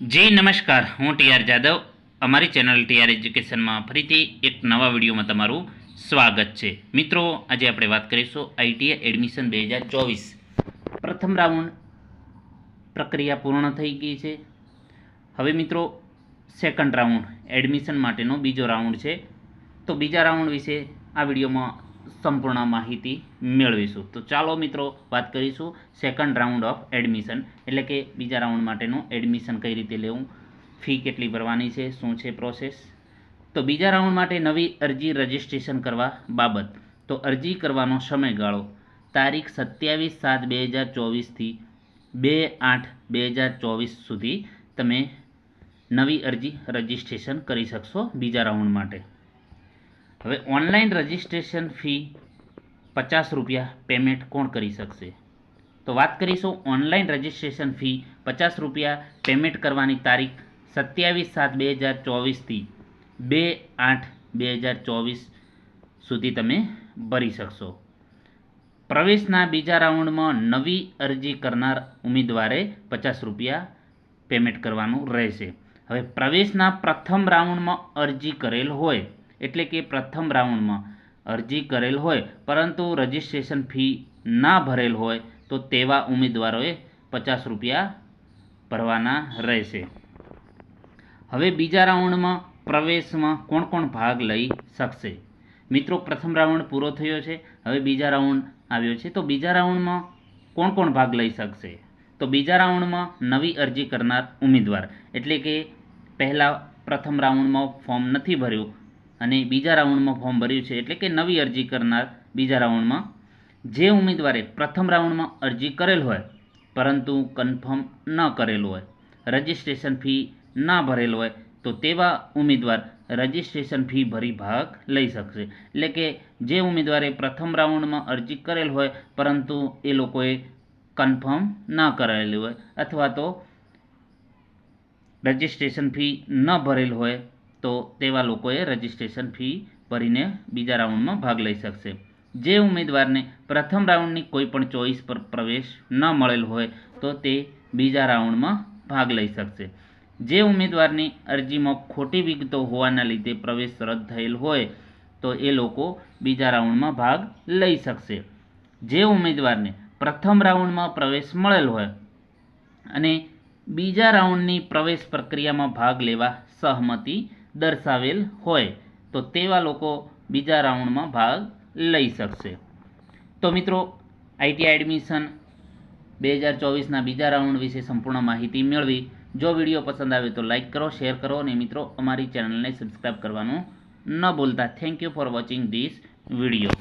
જી, નમસ્કાર. હું ટીઆર જાદવ. અમારી ચેનલ ટી આર એજ્યુકેશનમાં ફરીથી એક નવા વિડીયોમાં તમારું સ્વાગત છે. મિત્રો, આજે આપણે વાત કરીશું આઈટીઆઈ એડમિશન બે હજાર ચોવીસ. પ્રથમ રાઉન્ડ પ્રક્રિયા પૂર્ણ થઈ ગઈ છે. હવે મિત્રો, સેકન્ડ રાઉન્ડ એડમિશન માટેનો બીજો રાઉન્ડ છે. તો બીજા રાઉન્ડ વિશે આ વિડીયોમાં સંપૂર્ણ માહિતી મેળવીશું. તો ચાલો મિત્રો વાત કરીશું સેકન્ડ રાઉન્ડ ઓફ એડમિશન એટલે કે બીજા રાઉન્ડ માટેનું એડમિશન કઈ રીતે લેવું? ફી કેટલી ભરવાની છે? શું છે પ્રોસેસ તો બીજા રાઉન્ડ માટે નવી અરજી રજિસ્ટ્રેશન કરવા બાબત. તો અરજી કરવાનો સમયગાળો તારીખ સત્યાવીસ સાત બે હજાર ચોવીસથી બે આઠ બે હજાર ચોવીસ સુધી તમે નવી અરજી રજિસ્ટ્રેશન કરી શકશો બીજા રાઉન્ડ માટે. હવે ઓનલાઈન રજિસ્ટ્રેશન ફી પચાસ રૂપિયા પેમેન્ટ કોણ કરી શકશે? તો વાત કરીશું ઓનલાઈન રજિસ્ટ્રેશન ફી પચાસ રૂપિયા પેમેન્ટ કરવાની તારીખ સત્યાવીસ સાત બે હજાર ચોવીસથી બે આઠ બે હજાર ચોવીસ સુધી તમે ભરી શકશો. પ્રવેશના બીજા રાઉન્ડમાં નવી અરજી કરનાર ઉમેદવારે પચાસ રૂપિયા પેમેન્ટ કરવાનું રહેશે. હવે પ્રવેશના પ્રથમ રાઉન્ડમાં અરજી કરેલ હોય એટલે કે પ્રથમ રાઉન્ડમાં અરજી કરેલ હોય, પરંતુ રજિસ્ટ્રેશન ફી ના ભરેલ હોય, તો તેવા ઉમેદવારોએ પચાસ રૂપિયા ભરવાના રહેશે. હવે બીજા રાઉન્ડમાં પ્રવેશમાં કોણ કોણ ભાગ લઈ શકશે? મિત્રો, પ્રથમ રાઉન્ડ પૂરો થયો છે. હવે બીજા રાઉન્ડ આવ્યો છે. તો બીજા રાઉન્ડમાં કોણ કોણ ભાગ લઈ શકશે? તો બીજા રાઉન્ડમાં નવી અરજી કરનાર ઉમેદવાર. એટલે કે પહેલાં પ્રથમ રાઉન્ડમાં ફોર્મ નથી ભર્યું અને બીજા રાઉન્ડમાં ફોર્મ ભર્યું છે એટલે કે નવી અરજી કરનાર બીજા રાઉન્ડમાં. જે ઉમેદવારે પ્રથમ રાઉન્ડમાં અરજી કરેલ હોય, પરંતુ કન્ફર્મ ન કરેલ હોય રજિસ્ટ્રેશન ફી ના ભરેલ હોય, તો તેવા ઉમેદવાર રજિસ્ટ્રેશન ફી ભરી ભાગ લઈ શકશે. એટલે કે જે ઉમેદવારે પ્રથમ રાઉન્ડમાં અરજી કરેલ હોય, પરંતુ એ લોકોએ કન્ફર્મ ન કરાયેલી હોય, અથવા તો રજિસ્ટ્રેશન ફી ન ભરેલ હોય તો તેવા લોકોએ રજિસ્ટ્રેશન ફી ભરીને બીજા રાઉન્ડમાં ભાગ લઈ શકશે. જે ઉમેદવારને પ્રથમ રાઉન્ડની કોઈ પણ ચોઈસ પર પ્રવેશ ન મળેલ હોય તો તે બીજા રાઉન્ડમાં ભાગ લઈ શકશે. જે ઉમેદવારની અરજીમાં ખોટી વિગતો હોવાના લીધે પ્રવેશ રદ થયેલ હોય તો એ લોકો બીજા રાઉન્ડમાં ભાગ લઈ શકશે. જે ઉમેદવારને પ્રથમ રાઉન્ડમાં પ્રવેશ મળેલ હોય અને બીજા રાઉન્ડની પ્રવેશ પ્રક્રિયામાં ભાગ લેવા સહમતિ દર્શાવેલ હોય તો તેવા લોકો બીજા રાઉન્ડમાં ભાગ લઈ શકશે. તો મિત્રો આઈટીઆઈ એડમિશન બે હજાર ચોવીસના બીજા રાઉન્ડ વિશે સંપૂર્ણ માહિતી મેળવી. જો વીડિયો પસંદ આવે તો લાઇક કરો, શેર કરો અને મિત્રો, અમારી ચેનલને સબસ્ક્રાઈબ કરવાનું ન ભૂલતા. Thank you for watching this video.